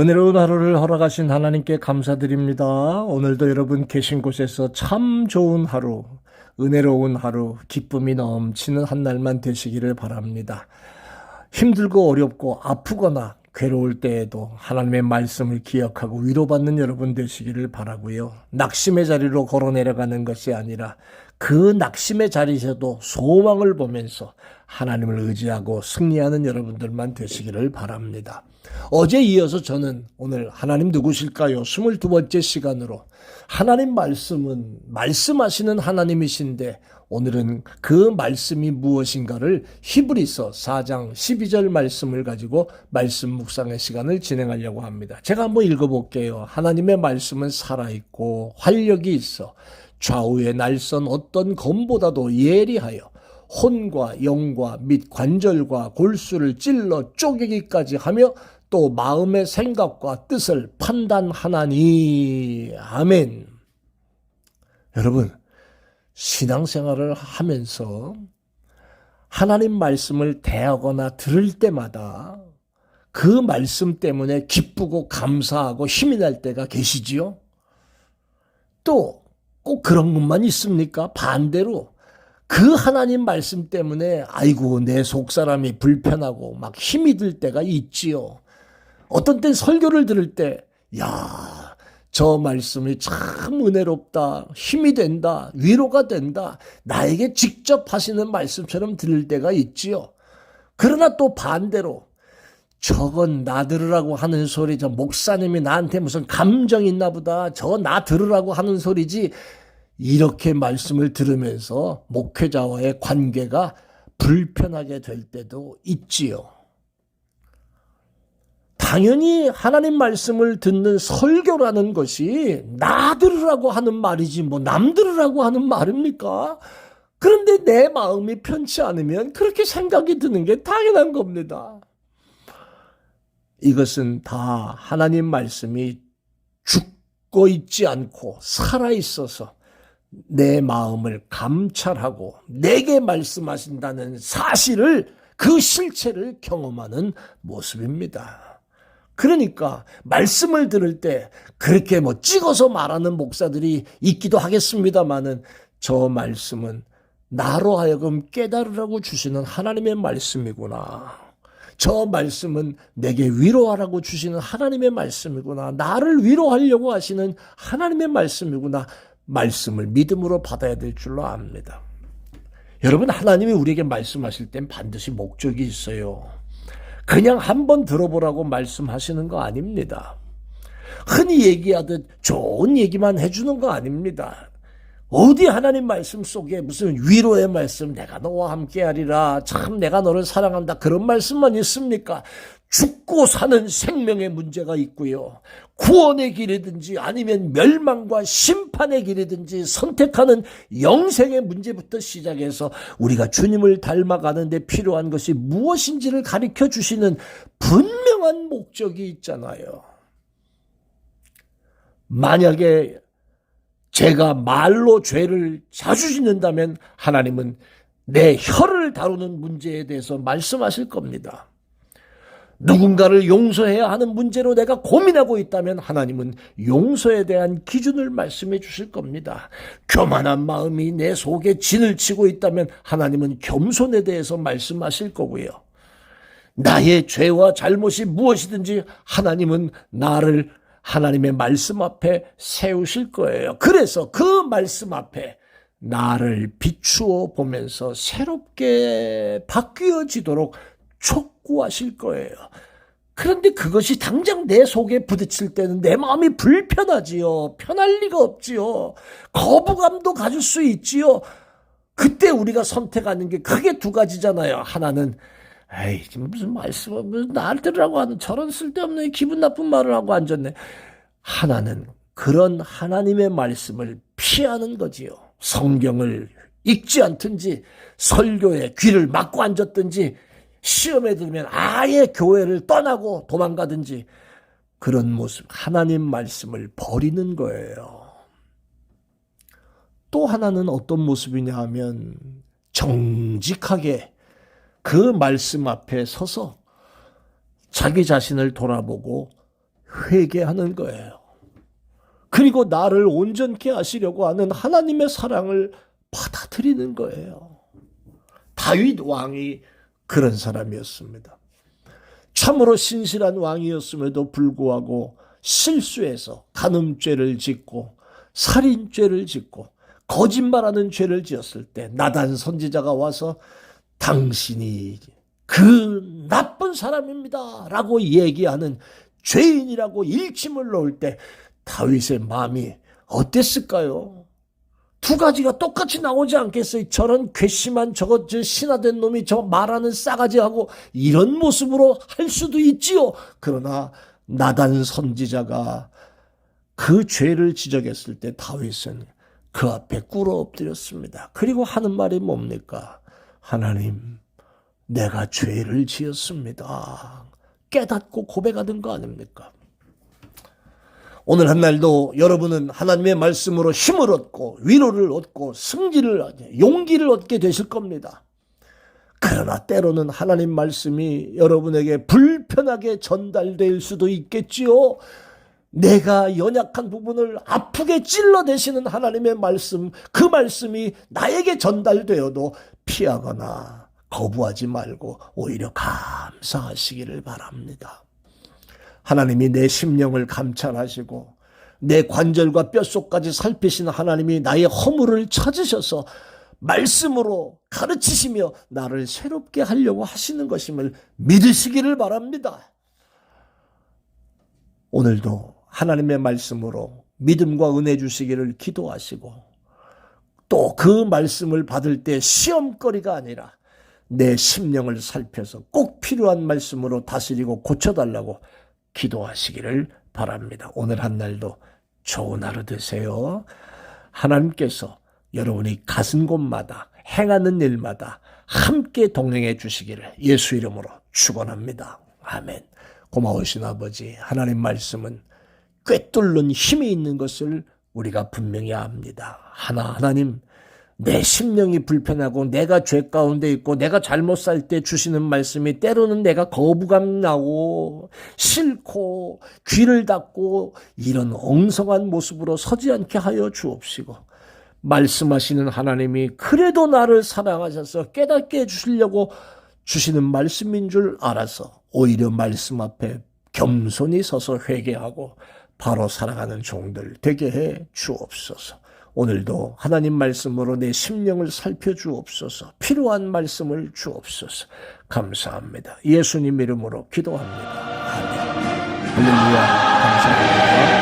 은혜로운 하루를 허락하신 하나님께 감사드립니다. 오늘도 여러분 계신 곳에서 참 좋은 하루, 은혜로운 하루, 기쁨이 넘치는 한 날만 되시기를 바랍니다. 힘들고 어렵고 아프거나 괴로울 때에도 하나님의 말씀을 기억하고 위로받는 여러분 되시기를 바라고요. 낙심의 자리로 걸어 내려가는 것이 아니라 그 낙심의 자리에서도 소망을 보면서 하나님을 의지하고 승리하는 여러분들만 되시기를 바랍니다. 어제 이어서 저는 오늘 하나님 누구실까요? 22번째 시간으로 하나님 말씀은 말씀하시는 하나님이신데 오늘은 그 말씀이 무엇인가를 히브리서 4장 12절 말씀을 가지고 말씀 묵상의 시간을 진행하려고 합니다. 제가 한번 읽어볼게요. 하나님의 말씀은 살아있고 활력이 있어 좌우의 날선 어떤 검보다도 예리하여 혼과 영과 및 관절과 골수를 찔러 쪼개기까지 하며 또 마음의 생각과 뜻을 판단하나니 아멘. 여러분 신앙생활을 하면서 하나님 말씀을 대하거나 들을 때마다 그 말씀 때문에 기쁘고 감사하고 힘이 날 때가 계시지요? 또 꼭 그런 것만 있습니까? 반대로 그 하나님 말씀 때문에 아이고 내 속사람이 불편하고 막 힘이 들 때가 있지요. 어떤 땐 설교를 들을 때 야, 저 말씀이 참 은혜롭다, 힘이 된다, 위로가 된다, 나에게 직접 하시는 말씀처럼 들을 때가 있지요. 그러나 또 반대로 저건 나 들으라고 하는 소리, 저 목사님이 나한테 무슨 감정 있나 보다, 저 나 들으라고 하는 소리지, 이렇게 말씀을 들으면서 목회자와의 관계가 불편하게 될 때도 있지요. 당연히 하나님 말씀을 듣는 설교라는 것이 나 들으라고 하는 말이지 뭐 남 들으라고 하는 말입니까? 그런데 내 마음이 편치 않으면 그렇게 생각이 드는 게 당연한 겁니다. 이것은 다 하나님 말씀이 죽고 있지 않고 살아 있어서 내 마음을 감찰하고 내게 말씀하신다는 사실을 그 실체를 경험하는 모습입니다. 그러니까 말씀을 들을 때 그렇게 뭐 찍어서 말하는 목사들이 있기도 하겠습니다만은 저 말씀은 나로 하여금 깨달으라고 주시는 하나님의 말씀이구나. 저 말씀은 내게 위로하라고 주시는 하나님의 말씀이구나. 나를 위로하려고 하시는 하나님의 말씀이구나. 말씀을 믿음으로 받아야 될 줄로 압니다. 여러분, 하나님이 우리에게 말씀하실 땐 반드시 목적이 있어요. 그냥 한번 들어보라고 말씀하시는 거 아닙니다. 흔히 얘기하듯 좋은 얘기만 해주는 거 아닙니다. 어디 하나님 말씀 속에 무슨 위로의 말씀, 내가 너와 함께 하리라, 참 내가 너를 사랑한다, 그런 말씀만 있습니까? 죽고 사는 생명의 문제가 있고요. 구원의 길이든지 아니면 멸망과 심판의 길이든지 선택하는 영생의 문제부터 시작해서 우리가 주님을 닮아가는데 필요한 것이 무엇인지를 가르쳐 주시는 분명한 목적이 있잖아요. 만약에 제가 말로 죄를 자주 짓는다면 하나님은 내 혀를 다루는 문제에 대해서 말씀하실 겁니다. 누군가를 용서해야 하는 문제로 내가 고민하고 있다면 하나님은 용서에 대한 기준을 말씀해 주실 겁니다. 교만한 마음이 내 속에 진을 치고 있다면 하나님은 겸손에 대해서 말씀하실 거고요. 나의 죄와 잘못이 무엇이든지 하나님은 나를 하나님의 말씀 앞에 세우실 거예요. 그래서 그 말씀 앞에 나를 비추어 보면서 새롭게 바뀌어지도록 촉구하실 거예요. 그런데 그것이 당장 내 속에 부딪힐 때는 내 마음이 불편하지요. 편할 리가 없지요. 거부감도 가질 수 있지요. 그때 우리가 선택하는 게 크게 두 가지잖아요. 하나는 에이 무슨 말씀을 무슨 날 들으라고 하는 저런 쓸데없는 기분 나쁜 말을 하고 앉았네. 하나는 그런 하나님의 말씀을 피하는 거지요. 성경을 읽지 않든지 설교에 귀를 막고 앉았든지 시험에 들면 아예 교회를 떠나고 도망가든지 그런 모습, 하나님 말씀을 버리는 거예요. 또 하나는 어떤 모습이냐 하면 정직하게 그 말씀 앞에 서서 자기 자신을 돌아보고 회개하는 거예요. 그리고 나를 온전케 하시려고 하는 하나님의 사랑을 받아들이는 거예요. 다윗 왕이 그런 사람이었습니다. 참으로 신실한 왕이었음에도 불구하고 실수해서 간음죄를 짓고 살인죄를 짓고 거짓말하는 죄를 지었을 때 나단 선지자가 와서 당신이 그 나쁜 사람입니다 라고 얘기하는 죄인이라고 일침을 놓을 때 다윗의 마음이 어땠을까요? 두 가지가 똑같이 나오지 않겠어요? 저런 괘씸한 저거 저 신화된 놈이 저 말하는 싸가지하고 이런 모습으로 할 수도 있지요. 그러나 나단 선지자가 그 죄를 지적했을 때 다윗은 그 앞에 꿇어 엎드렸습니다. 그리고 하는 말이 뭡니까? 하나님, 내가 죄를 지었습니다. 깨닫고 고백하는 거 아닙니까? 오늘 한 날도 여러분은 하나님의 말씀으로 힘을 얻고 위로를 얻고 승리를 얻- 용기를 얻게 되실 겁니다. 그러나 때로는 하나님 말씀이 여러분에게 불편하게 전달될 수도 있겠지요. 내가 연약한 부분을 아프게 찔러대시는 하나님의 말씀, 그 말씀이 나에게 전달되어도 피하거나 거부하지 말고 오히려 감사하시기를 바랍니다. 하나님이 내 심령을 감찰하시고 내 관절과 뼛속까지 살피신 하나님이 나의 허물을 찾으셔서 말씀으로 가르치시며 나를 새롭게 하려고 하시는 것임을 믿으시기를 바랍니다. 오늘도 하나님의 말씀으로 믿음과 은혜 주시기를 기도하시고 또 그 말씀을 받을 때 시험거리가 아니라 내 심령을 살펴서 꼭 필요한 말씀으로 다스리고 고쳐달라고 기도하시기를 바랍니다. 오늘 한 날도 좋은 하루 되세요. 하나님께서 여러분이 가는 곳마다 행하는 일마다 함께 동행해 주시기를 예수 이름으로 축원합니다. 아멘. 고마우신 아버지 하나님 말씀은 꿰뚫는 힘이 있는 것을 우리가 분명히 압니다. 하나 하나님 내 심령이 불편하고 내가 죄 가운데 있고 내가 잘못 살 때 주시는 말씀이 때로는 내가 거부감 나고 싫고 귀를 닫고 이런 엉성한 모습으로 서지 않게 하여 주옵시고 말씀하시는 하나님이 그래도 나를 사랑하셔서 깨닫게 해주시려고 주시는 말씀인 줄 알아서 오히려 말씀 앞에 겸손히 서서 회개하고 바로 살아가는 종들 되게 해 주옵소서. 오늘도 하나님 말씀으로 내 심령을 살펴주옵소서. 필요한 말씀을 주옵소서. 감사합니다. 예수님 이름으로 기도합니다. 아멘. 할렐루야. 감사합니다.